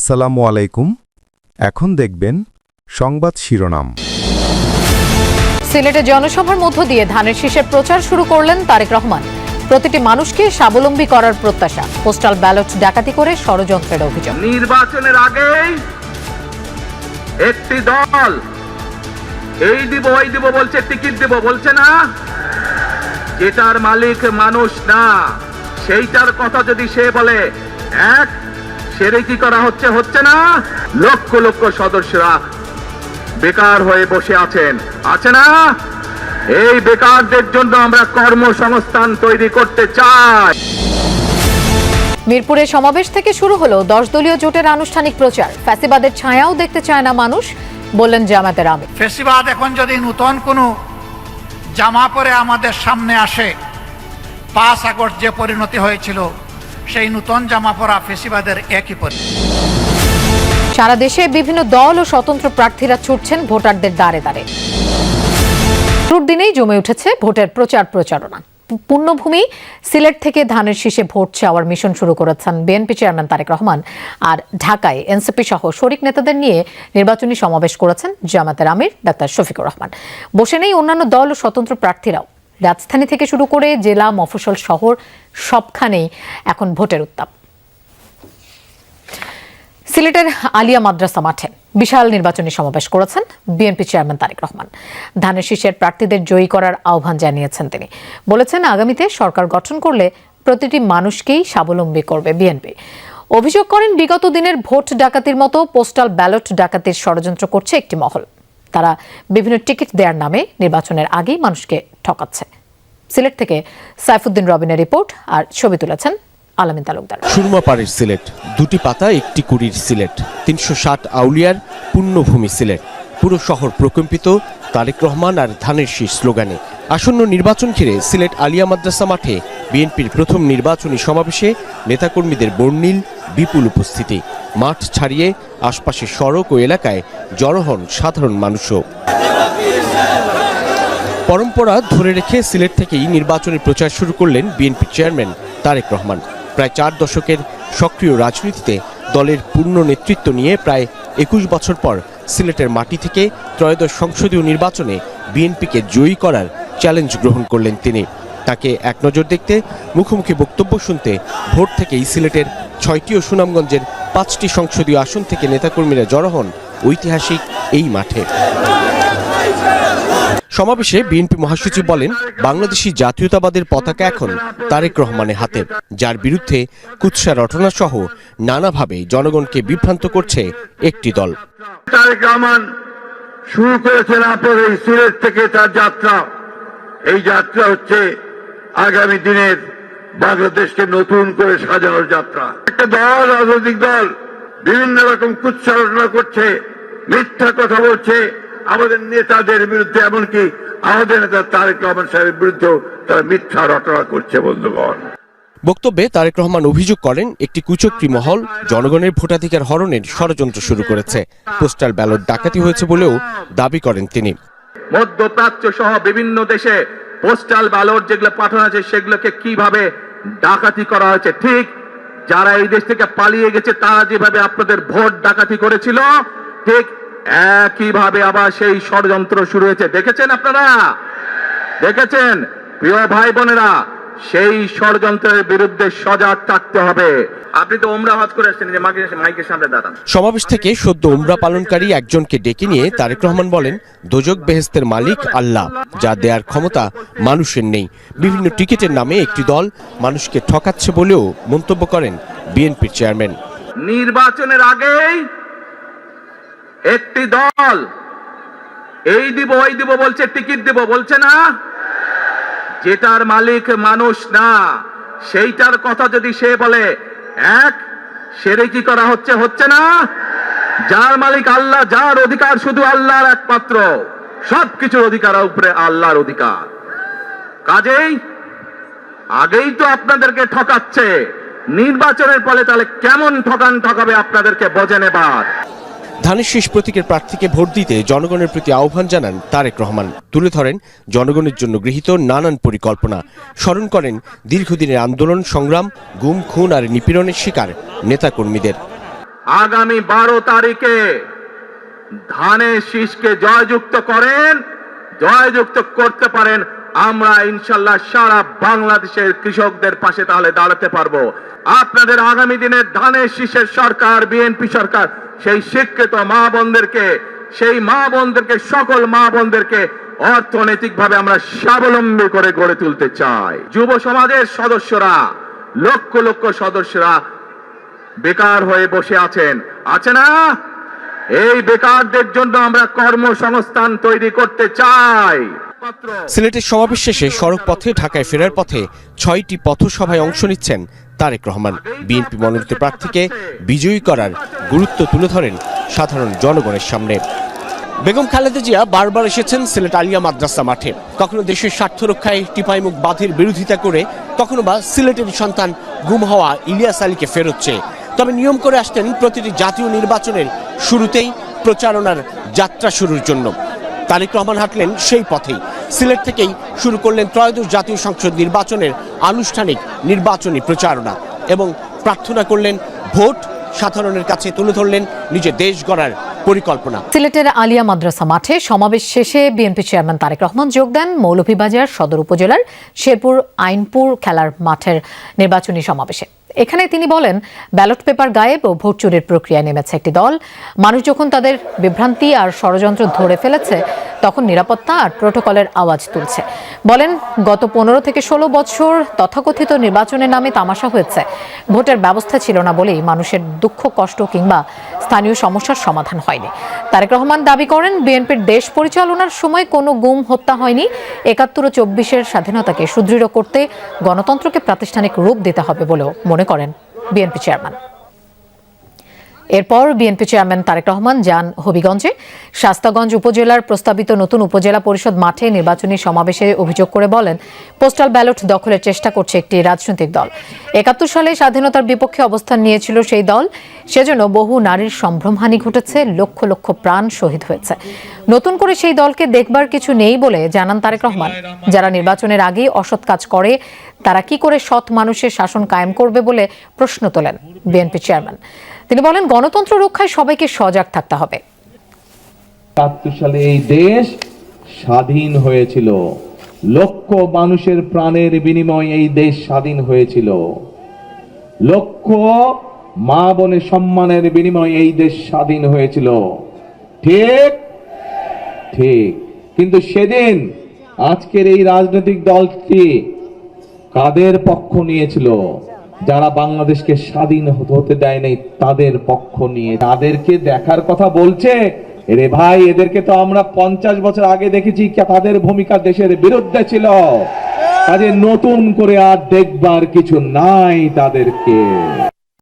আসসালামু আলাইকুম। এখন দেখবেন সংবাদ শিরোনাম। সিলেটে জনসভার মধ্য দিয়ে ধানের শীষের প্রচার শুরু করলেন তারেক রহমান। প্রতিটি মানুষকে স্বাবলম্বী করার প্রত্যাশা। পোস্টাল ব্যালট ডাকাতি করে ষড়যন্ত্রের অভিযোগ। নির্বাচনের আগেই একটি দল এই দিব ওই দিব বলছে টিকিট দিব বলছে না? যেটার মালিক মানুষ না সেইটার কথা যদি সে বলে এক সেরে কি করা হচ্ছে হচ্ছে না? লক্ষ লক্ষ সদস্যরা বেকার হয়ে বসে আছেন। আছে না? এই বেকারদের জন্য আমরা কর্মসংস্থান তৈরি করতে চাই। মিরপুরে সমাবেশ থেকে শুরু হলো দশ দলীয় জোটের আনুষ্ঠানিক প্রচার। ফ্যাসিবাদের ছায়াও দেখতে চায় না মানুষ বললেন জামাতের আমির। ফেসিবাদ এখন যদি নূতন কোনো জামা পরে আমাদের সামনে আসে পাঁচ আগস্ট যে পরিণতি হয়েছিল সেই নূতন জামা পরা ফেসিবাদের একই পরিণতি সারা দেশে বিভিন্ন দল ও স্বতন্ত্র প্রার্থীরা ছুটছেন ভোটারদের দ্বারে দ্বারে। শুরুর দিনেই জমে উঠেছে ভোটের প্রচার প্রচারণা। পূর্ণভূমি, সিলেট থেকে ধানের শীষে ভোট চাওয়ার মিশন শুরু করেছেন বিএনপি চেয়ারম্যান তারেক রহমান। আর ঢাকায় এনসিপি সহ শরিক নেতাদের নিয়ে নির্বাচনী সমাবেশ করেছেন জামাতের আমির ডাক্তার শফিকুর রহমান। বসে নেই অন্যান্য দল ও স্বতন্ত্র প্রার্থীরাও। রাজধানী থেকে শুরু করে জেলা, মফস্বল শহর সবখানেই এখন ভোটের উত্তাপ। সিলেটের আলিয়া মাদ্রাসা মাঠে বিশাল নির্বাচনী সমাবেশ করেছেন বিএনপি চেয়ারম্যান তারেক রহমান। ধানের শীষের প্রার্থীদের জয়ী করার আহ্বান জানিয়েছেন তিনি। বলেছেন, আগামীতে সরকার গঠন করলে প্রতিটি মানুষকেই স্বাবলম্বী করবে বিএনপি। অভিযোগ করেন, বিগত দিনের ভোট ডাকাতির মতো পোস্টাল ব্যালট ডাকাতির ষড়যন্ত্র করছে একটি মহল। তারা বিভিন্ন টিকিট দেওয়ার নামে নির্বাচনের আগেই মানুষকে ঠকাচ্ছে। সিলেট থেকে সাইফুদ্দিন রবিনের রিপোর্ট আর ছবি তুলেছেন আলামিন তালুকদার। সুরমাপাড়ের সিলেট, দুটি পাতা, একটি কুড়ির সিলেট, তিনশো ষাট আউলিয়ার পুণ্যভূমি সিলেট। পুরো শহর প্রকম্পিত, তারেক রহমান আর ধানের শীষ স্লোগানে। আসন্ন নির্বাচন ঘিরে সিলেট আলিয়া মাদ্রাসা মাঠে বিএনপির প্রথম নির্বাচনী সমাবেশে নেতাকর্মীদের বর্ণিল, বিপুল উপস্থিতি। মাঠ ছাড়িয়ে আশপাশের সড়ক ও এলাকায় জড়ো হন সাধারণ মানুষও। পরম্পরা ধরে রেখে সিলেট থেকেই নির্বাচনী প্রচার শুরু করলেন বিএনপি চেয়ারম্যান তারেক রহমান। প্রায় চার দশকের সক্রিয় রাজনীতিতে দলের পূর্ণ নেতৃত্ব নিয়ে প্রায় একুশ বছর পর সিলেটের মাটি থেকে ত্রয়োদশ সংসদীয় নির্বাচনে বিএনপিকে জয়ী করার চ্যালেঞ্জ গ্রহণ করলেন তিনি। তাকে এক নজর দেখতে মুখোমুখি বক্তব্য শুনতে ভোট থেকেই সিলেটের ছয়টি ও সুনামগঞ্জের পাঁচটি সংসদীয় আসন থেকে নেতাকর্মীরা জড়ো হন ঐতিহাসিক এই মাঠে। সমাবেশে বিএনপি মহাসচিব বলেন, বাংলাদেশি জাতীয়তাবাদের পতাকা এখন তারেক রহমানের হাতে, যার বিরুদ্ধে কুৎসা রটনা সহ নানাভাবে জনগণকে বিভ্রান্ত করছে একটি দল। তারেক রহমান শুরু করেছেন আপনার এই সিলেট থেকে তার যাত্রা। এই যাত্রা হচ্ছে আগামী দিনের বাংলাদেশকে নতুন করে সাজানোর যাত্রা। একটা দল রাজনৈতিক দল বিভিন্ন রকম কুচ্ছারণা করছে মিথ্যা কথা বলছে। আমাদের নেতাদের বিরুদ্ধে এমনকি আমাদের নেতা তারেক রহমান সাহেবের বিরুদ্ধেও তারা মিথ্যা রটনা করছে বন্ধুগণ। বক্তব্যে তারেক রহমান অভিযোগ করেন একটি কুচক্রী মহল জনগণের ভোটাধিকার হরণের ষড়যন্ত্র শুরু করেছে। পোস্টাল ব্যালট ডাকাতি হয়েছে বলেও দাবি করেন তিনি। মধ্যপ্রাচ্য সহ বিভিন্ন দেশে পোস্টাল ব্যালট যেগুলো পাঠানো আছে সেগুলোকে কীভাবে ডাকাতি করা হয়েছে? ঠিক যারা এই দেশ থেকে পালিয়ে গেছে, তারা যেভাবে আপনাদের ভোট ডাকাতি করেছিল, ঠিক একইভাবে আবার সেই ষড়যন্ত্র শুরু হয়েছে। দেখেছেন আপনারা? দেখেছেন? প্রিয় ভাই বোনেরা সেই ষড়যন্ত্রের বিরুদ্ধে সজাগ থাকতে হবে। আপনি তো ওমরা হজ করে আসছেন যে মাইকের সামনে দাঁড়ান। সমাবেশ থেকে সদ্য উমরা পালনকারী একজনকে ডেকে নিয়ে তারেক রহমান বলেন দোজক বেহেস্তের মালিক আল্লাহ যা দেয়ার ক্ষমতা মানুষের নেই। বিভিন্ন টিকিটের নামে একটি দল মানুষকে ঠকাচ্ছে বলেও মন্তব্য করেন বিএনপির চেয়ারম্যান। নির্বাচনের আগেই একটি দল এই দিব ওই দিব বলছে টিকিট দিব। বলছে না যেটার মালিক মানুষ না, সেইটার কথা যদি সে বলে, এক, সেরে কি করা হচ্ছে হচ্ছে না? যার মালিক আল্লাহ, যার অধিকার শুধু আল্লাহর একমাত্র, সবকিছুর অধিকার উপরে আল্লাহর অধিকার। কাজেই আগেই তো আপনাদেরকে ঠকাচ্ছে, নির্বাচনের ফলে তাহলে কেমন ঠকান ঠকাবে আপনাদেরকে বোঝে নেবার ধানের শীষ প্রতীকের প্রার্থীকে ভোট দিতে জনগণের প্রতি আহ্বান জানান তারেক রহমান। তুলে ধরেন, জনগণের জন্য গৃহীত নানান পরিকল্পনা। স্মরণ করেন, দীর্ঘদিনের আন্দোলন, সংগ্রাম, গুম, খুন আর নিপীড়নের শিকার নেতাকর্মীদের। আগামী বারো তারিখে ধানের শীষকে জয়যুক্ত করেন জয়যুক্ত করতে পারেন, আমরা ইনশাল্লাহ সারা বাংলাদেশের কৃষকদের পাশে তাহলে দাঁড়াতে পারব। আপনাদের আগামী দিনের ধানের শীষের সরকার, বিএনপি সরকার, সেই শিক্ষিত মা বোনদেরকে, সেই মা বোনদেরকে, সকল মা বোনদেরকে অর্থনৈতিকভাবে আমরা স্বাবলম্বী করে গড়ে তুলতে চাই। যুব সমাজের সদস্যরা, লক্ষ লক্ষ সদস্যরা বেকার হয়ে বসে আছেন। আছে না? এই বেকারদের জন্য আমরা কর্মসংস্থান তৈরি করতে চাই। সিলেটের সমাবেশ শেষে সড়ক পথে ঢাকায় ফেরার পথে ছয়টি পথসভায় অংশ নিচ্ছেন তারেক রহমান। বিএনপি মনোনীত প্রার্থীকে বিজয়ী করার গুরুত্ব তুলে ধরেন সাধারণ জনগণের সামনে। বেগম খালেদা জিয়া বারবার এসেছেন সিলেট আলিয়া মাদ্রাসা মাঠে। কখনো দেশের স্বার্থ রক্ষায় টিপাইমুখ বাঁধের বিরোধিতা করে, কখনো বা সিলেটের সন্তান গুম হওয়া ইলিয়াস আলীকে ফেরোচ্ছে তবে নিয়ম করে আসতেন প্রতিটি জাতীয় নির্বাচনের শুরুতেই প্রচারণার যাত্রা শুরুর জন্য। তারেক রহমান হাঁটলেন সেই পথেই। সিলেট থেকেই শুরু করলেন ত্রয়োদশ জাতীয় সংসদ নির্বাচনের আনুষ্ঠানিক নির্বাচনী প্রচারণা এবং প্রার্থনা করলেন, ভোট সাধারণের কাছে তুলে ধরলেন নিজের দেশ গড়ার পরিকল্পনা। সিলেটের আলিয়া মাদ্রাসা মাঠে সমাবেশ শেষে বিএনপি চেয়ারম্যান তারেক রহমান যোগ দেন। মৌলভীবাজার সদর উপজেলার শেরপুর আইনপুর খেলার মাঠের নির্বাচনী সমাবেশে। এখানে তিনি বলেন, ব্যালট পেপার গায়েব ও ভোট চুরির প্রক্রিয়ায় নেমেছে একটি দল। মানুষ যখন তাদের বিভ্রান্তি আর ষড়যন্ত্র ধরে ফেলেছে তখন নিরাপত্তা আর প্রোটোকলের আওয়াজ তুলছে। বলেন, গত পনেরো থেকে ষোলো বছর তথাকথিত নির্বাচনের নামে তামাশা হয়েছে। ভোটের ব্যবস্থা ছিল না বলেই মানুষের দুঃখ, কষ্ট কিংবা স্থানীয় সমস্যার সমাধান হয়নি। তারেক রহমান দাবি করেন, বিএনপির দেশ পরিচালনার সময় কোনো গুম হত্যা হয়নি। একাত্তর ও চব্বিশের স্বাধীনতাকে সুদৃঢ় করতে গণতন্ত্রকে প্রাতিষ্ঠানিক রূপ দিতে হবে বলেও মনে করেন বিএনপি চেয়ারম্যান। এরপর বিএনপি চেয়ারম্যান তারেক রহমান যান হবিগঞ্জে। শাস্তাগঞ্জ উপজেলার প্রস্তাবিত নতুন উপজেলা পরিষদ মাঠে নির্বাচনী সমাবেশে অভিযোগ করে বলেন, পোস্টাল ব্যালট দখলের চেষ্টা করছে একটি রাজনৈতিক দল। একাত্তর সালে স্বাধীনতার বিপক্ষে অবস্থান নিয়েছিল সেই দল। সেজন্য বহু নারীর সম্ভ্রমহানি ঘটেছে, লক্ষ লক্ষ প্রাণ শহীদ হয়েছে। নতুন করে সেই দলকে দেখবার কিছু নেই বলে জানান তারেক রহমান। যারা নির্বাচনের আগেই অসৎ কাজ করে তারা কি করে সৎ মানুষের শাসন কায়েম করবে বলে প্রশ্ন তোলেন বিএনপি চেয়ারম্যান। তিনি বলেন গণতন্ত্র রক্ষায় সবাইকে সজাগ থাকতে হবে। একাত্তর সালে এই দেশ স্বাধীন হয়েছিল। লক্ষ মানুষের প্রাণের বিনিময়ে এই দেশ স্বাধীন হয়েছিল। লক্ষ মা বোনের সম্মানের বিনিময়ে এই দেশ স্বাধীন হয়েছিল। ঠিক ঠিক কিন্তু সেদিন আজকের এই রাজনৈতিক দলটি কাদের পক্ষ নিয়েছিল? যারা বাংলাদেশকে স্বাধীন হতে দেয় নাই, তাদের পক্ষ নিয়ে। তাদেরকে দেখার কথা বলছে রে ভাই, এদেরকে তো আমরা পঞ্চাশ বছর আগে দেখেছি তাদের ভূমিকা দেশের বিরুদ্ধে ছিল। কাজে নতুন করে আর দেখবার কিছু নাই তাদেরকে।